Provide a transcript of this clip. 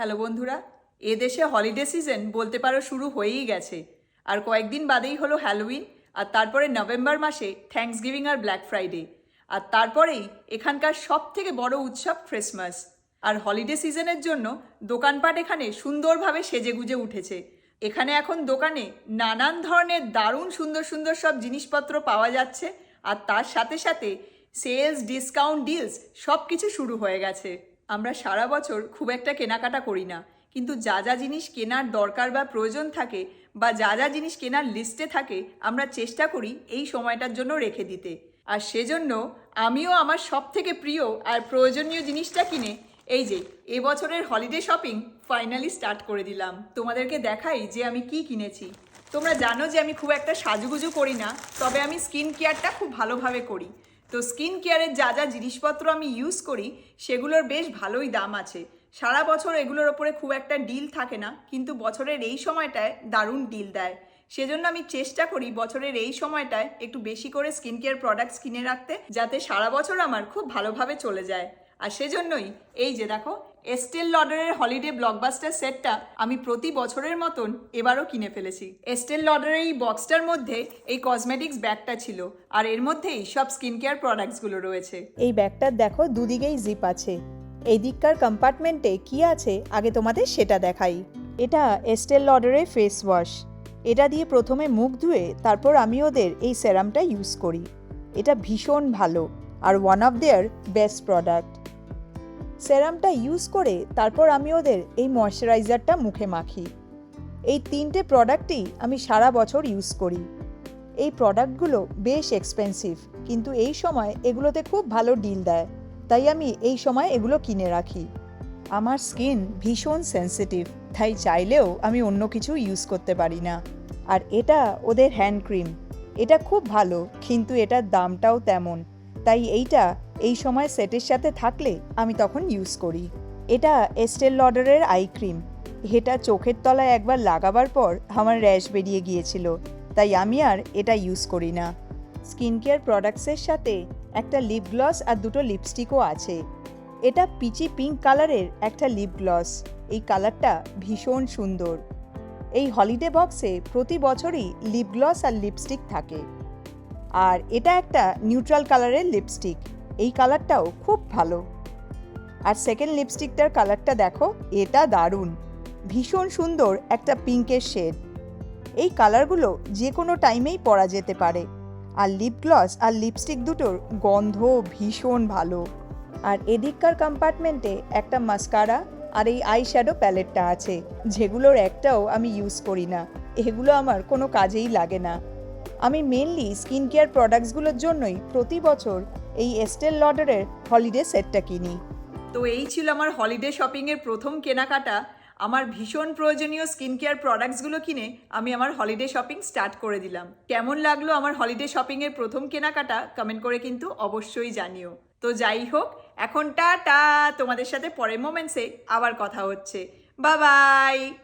Hello বন্ধুরা, এদেশে holiday season বলতে পারো শুরু হয়েই গেছে। আর কয়েকদিন বাদেই হলো হ্যালোউইন আর তারপরে নভেম্বর মাসে থ্যাঙ্কস গিভিং আর ব্ল্যাক ফ্রাইডে আর তারপরেই এখানকার সব থেকে বড় উৎসব ক্রিসমাস আর হলিডে সিজনের জন্য দোকানপাট এখানে সুন্দরভাবে সেজে গুজে উঠেছে। এখানে এখন দোকানে নানান ধরনের দারুণ সুন্দর সুন্দর সব জিনিসপত্র পাওয়া যাচ্ছে, আর তার সাথে সাথে সেলস ডিসকাউন্ট ডিলস সব কিছু শুরু হয়ে গেছে। আমরা সারা বছর খুব একটা কেনাকাটা করি না। কিন্তু যা যা জিনিস কেনার দরকার বা প্রয়োজন থাকে বা যা যা জিনিস কেনার লিস্টে থাকে, আমরা চেষ্টা করি এই সময়টার জন্য রেখে দিতে। আর সেজন্য আমিও আমার সব থেকে প্রিয় আর প্রয়োজনীয় জিনিসটা কিনে, এই যে এবছরের হলিডে শপিং ফাইনালি স্টার্ট করে দিলাম। তোমাদেরকে দেখাই যে আমি কি কিনেছি। তোমরা জানো যে আমি খুব একটা সাজুগুজু করি না, তবে আমি স্কিন কেয়ারটা খুব ভালোভাবে করি। তো স্কিন কেয়ারের যা যা জিনিসপত্র আমি ইউজ করি, সেগুলোর বেশ ভালোই দাম আছে। সারা বছর এগুলোর ওপরে খুব একটা ডিল থাকে না, কিন্তু বছরের এই সময়টায় দারুণ ডিল দেয়। সেজন্য আমি চেষ্টা করি বছরের এই সময়টায় একটু বেশি করে স্কিন কেয়ার প্রোডাক্টস কিনে রাখতে, যাতে সারা বছর আমার খুব ভালোভাবে চলে যায়। আর সেজন্যই, এই যে দেখো এস্টেল লডারের হলিডে ব্লকবাস্টার সেটটা আমি প্রতি বছরের মতন এবারও কিনে ফেলেছি। এস্টেল লডারের এই বক্সটার মধ্যে এই কসমেটিক্স ব্যাগটা ছিল আর এর মধ্যেই সব স্কিন কেয়ার প্রোডাক্টসগুলো রয়েছে। এই ব্যাগটার দেখো দুদিকেই জিপ আছে। এই দিককার কম্পার্টমেন্টে কি আছে আগে তোমাদের সেটা দেখাই। এটা এস্টেল লডারের ফেস ওয়াশ। এটা দিয়ে প্রথমে মুখ ধুয়ে তারপর আমি ওদের এই সেরামটা ইউজ করি। এটা ভীষণ ভালো আর one of their best product সেরামটা use করে তারপর আমি ওদের এই ময়শ্চারাইজারটা মুখে মাখি। এই তিনটে প্রোডাক্টই আমি সারা বছর ইউজ করি। এই প্রোডাক্টগুলো বেশ এক্সপেন্সিভ কিন্তু এই সময় এগুলোতে খুব ভালো ডিল দেয়। তাই আমি এই সময় এগুলো কিনে রাখি। আমার স্কিন ভীষণ সেন্সিটিভ তাই চাইলেও আমি অন্য কিছু ইউজ করতে পারি না। আর এটা ওদের হ্যান্ড ক্রিম এটা খুব ভালো, কিন্তু এটার দামটাও তেমন। তাই এইটা এই সময় সেটের সাথে থাকলে আমি তখন ইউজ করি। এটা এস্টেল লডারের আই ক্রিম এটা চোখের তলায় একবার লাগাবার পর আমার র্যাশ বেরিয়ে গিয়েছিল, তাই আমি আর এটা ইউজ করি না। স্কিন কেয়ার প্রোডাক্টসের সাথে একটা লিপ গ্লস আর দুটো লিপস্টিকও আছে। এটা পিচি পিঙ্ক কালারের একটা লিপ গ্লস এই কালারটা ভীষণ সুন্দর। এই হলিডে বক্সে প্রতি বছরই লিপ গ্লস আর লিপস্টিক থাকে। আর এটা একটা নিউট্রাল কালারের লিপস্টিক এই কালারটাও খুব ভালো। আর সেকেন্ড লিপস্টিকটার কালারটা দেখো, এটা দারুণ। ভীষণ সুন্দর একটা পিঙ্কের শেড এই কালারগুলো যে কোনো টাইমেই পরা যেতে পারে। আর লিপ গ্লস আর লিপস্টিক দুটোর গন্ধ ভীষণ ভালো। আর এদিককার কম্পার্টমেন্টে একটা মাস্কারা আর এই আই শ্যাডো প্যালেটটা আছে, যেগুলোর একটাও আমি ইউজ করি না। এগুলো আমার কোনো কাজেই লাগে না। আমি মেনলি স্কিন কেয়ার প্রোডাক্টসগুলোর জন্যই প্রতি বছর এই এস্টেল লডারের হলিডে সেটটা কিনি। তো এই ছিল আমার হলিডে শপিংয়ের প্রথম কেনাকাটা। আমার ভীষণ প্রয়োজনীয় স্কিন কেয়ার প্রোডাক্টসগুলো কিনে আমি আমার হলিডে শপিং স্টার্ট করে দিলাম। কেমন লাগল আমার হলিডে শপিংয়ের প্রথম কেনাকাটা? কমেন্ট করে কিন্তু অবশ্যই জানিও। তো যাই হোক, এখন টাটা! তোমাদের সাথে পরের মোমেন্টসে আবার কথা হচ্ছে। বাবাই